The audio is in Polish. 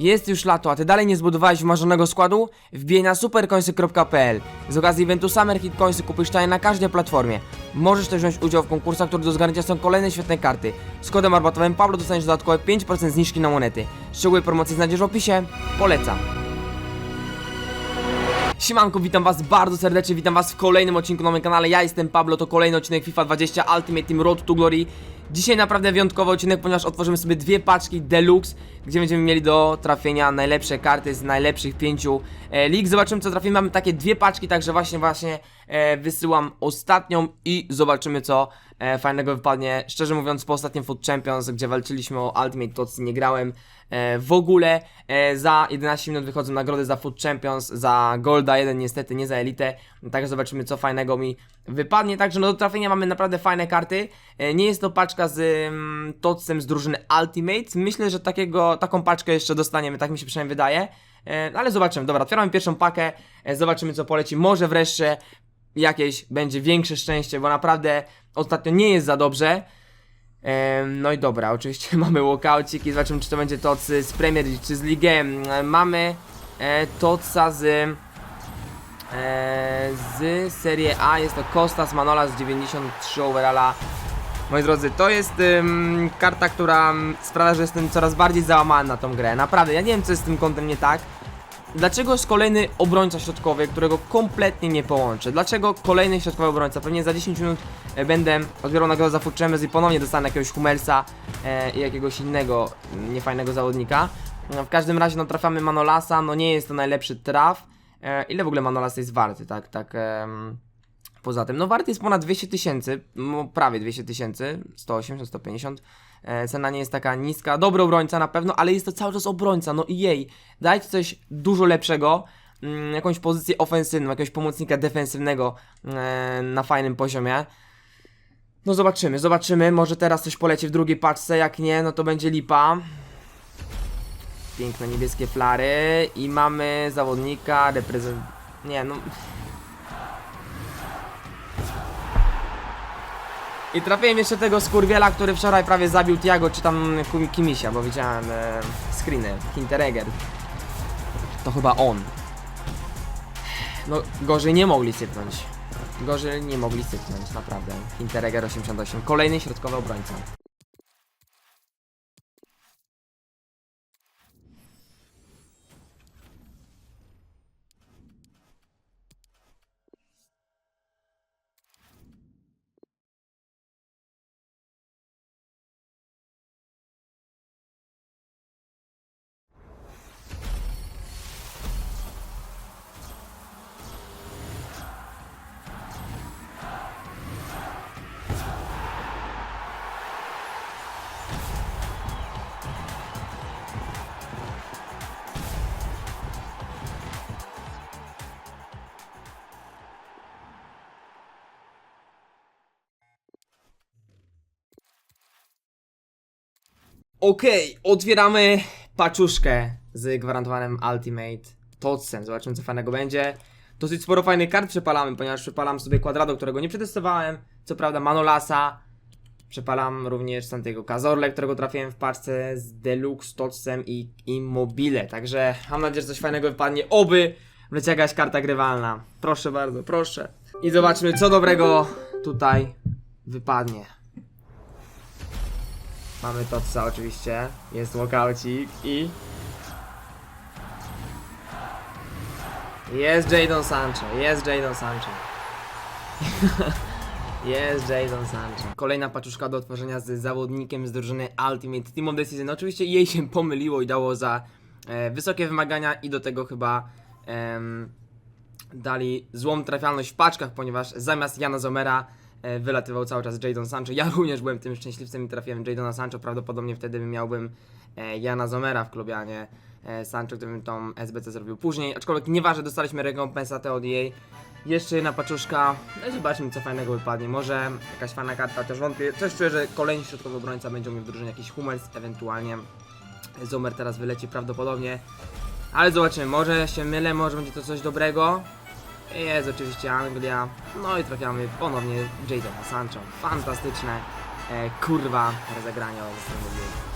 Jest już lato, a ty dalej nie zbudowałeś wymarzonego składu? Wbij na supercoinsy.pl Z okazji eventu Summer Hit Coinsy kupisz taje na każdej platformie. Możesz też wziąć udział w konkursach, które do zgarnięcia są kolejne świetne karty. Z kodem arbatowym Pablo dostaniesz dodatkowe 5% zniżki na monety. Szczegóły promocji znajdziesz w opisie. Polecam. Siemanko, witam was bardzo serdecznie, witam was w kolejnym odcinku na moim kanale, ja jestem Pablo, to kolejny odcinek FIFA 20 Ultimate Team Road to Glory Dzisiaj naprawdę wyjątkowy odcinek, ponieważ otworzymy sobie dwie paczki Deluxe Gdzie będziemy mieli do trafienia najlepsze karty z najlepszych pięciu e, lig. Zobaczymy co trafimy, mamy takie dwie paczki, także właśnie właśnie e, wysyłam ostatnią i zobaczymy co e, fajnego wypadnie. Szczerze mówiąc po ostatnim Food Champions, gdzie walczyliśmy o Ultimate Tots nie grałem e, w ogóle e, Za 11 minut wychodzą nagrody za Food Champions, za Golda 1 niestety, nie za Elite. Także zobaczymy co fajnego mi wypadnie. Także no do trafienia mamy naprawdę fajne karty. E, Nie jest to paczka z mm, Totsem z drużyny Ultimate Myślę, że takiego, taką paczkę jeszcze dostaniemy, tak mi się przynajmniej wydaje. E, Ale zobaczymy, dobra, otwieramy pierwszą pakę. E, Zobaczymy co poleci, może wreszcie jakieś będzie większe szczęście, bo naprawdę ostatnio nie jest za dobrze. Em, No i dobra, oczywiście mamy walkoucik i zobaczymy czy to będzie toc z Premier League czy z Ligę. Em, Mamy e, toca z e, z Serie A, jest to Kostas Manolas 93 overalla. Moi drodzy, to jest ym, karta, która sprawia, że jestem coraz bardziej załamany na tą grę. Naprawdę, ja nie wiem co jest z tym kątem nie tak. Dlaczego jest kolejny obrońca środkowy, którego kompletnie nie połączę? Dlaczego kolejny środkowy obrońca? Pewnie za 10 minut e, będę odbierał nagrodę za Food i ponownie dostanę jakiegoś Humelsa e, i jakiegoś innego mm, niefajnego zawodnika. No, w każdym razie no trafiamy Manolasa, no nie jest to najlepszy traf. E, ile w ogóle Manolas jest warty, tak, tak em, poza tym? No warty jest ponad 200 tysięcy, no, prawie 200 tysięcy, 180, 150. E, cena nie jest taka niska, dobry obrońca na pewno, ale jest to cały czas obrońca, no i jej, dajcie coś dużo lepszego, mm, jakąś pozycję ofensywną, jakiegoś pomocnika defensywnego e, na fajnym poziomie. No zobaczymy, zobaczymy, może teraz coś poleci w drugiej paczce, jak nie, no to będzie lipa. Piękne niebieskie flary i mamy zawodnika, reprezent... Nie, no... I trafiłem jeszcze tego skurwiela, który wczoraj prawie zabił Tiago, czy tam Kimisia, bo widziałem e, screeny, Hinteregger. To chyba on. No, gorzej nie mogli sypnąć. Gorzej nie mogli sypnąć, naprawdę. Hinteregger 88. Kolejny środkowy obrońca. Okej, otwieramy paczuszkę z gwarantowanym Ultimate Totsem. Zobaczymy co fajnego będzie. Dosyć sporo fajnych kart przepalamy, ponieważ przepalam sobie Quadrado, którego nie przetestowałem. Co prawda Manolasa. Przepalam również Santiago Cazorle, którego trafiłem w paczce z Deluxe Totsem i Immobile. Także mam nadzieję, że coś fajnego wypadnie. Oby wleci jakaś karta grywalna. Proszę bardzo, proszę. I zobaczmy co dobrego tutaj wypadnie. Mamy Totsa oczywiście, jest walkoucik i... Jest Jadon Sancho, jest Jadon Sancho. jest Jadon Sancho. Kolejna paczuszka do otworzenia z zawodnikiem z drużyny Ultimate Team of the Season. Oczywiście jej się pomyliło i dało za e, wysokie wymagania i do tego chyba em, dali złą trafialność w paczkach, ponieważ zamiast Jana Zomera wylatywał cały czas Jadon Sancho. Ja również byłem tym szczęśliwcem i trafiłem Jadona Sancho. Prawdopodobnie wtedy miałbym e, Jana Zomera w klubie, a nie e, Sancho, gdybym tą SBC zrobił później. Aczkolwiek nieważne, dostaliśmy rekompensatę od jej. Jeszcze jedna paczuszka. No zobaczmy co fajnego wypadnie. Może jakaś fajna karta, też wątpię. Coś czuję, że kolejny środkowy obrońca będzie miał w drużynie jakiś Hummels, ewentualnie Zomer teraz wyleci prawdopodobnie. Ale zobaczymy, może się mylę, może będzie to coś dobrego. Jest oczywiście Anglia. No i trafiamy ponownie Jadona Sancho. Fantastyczne, e, kurwa, rozegranie ze strony.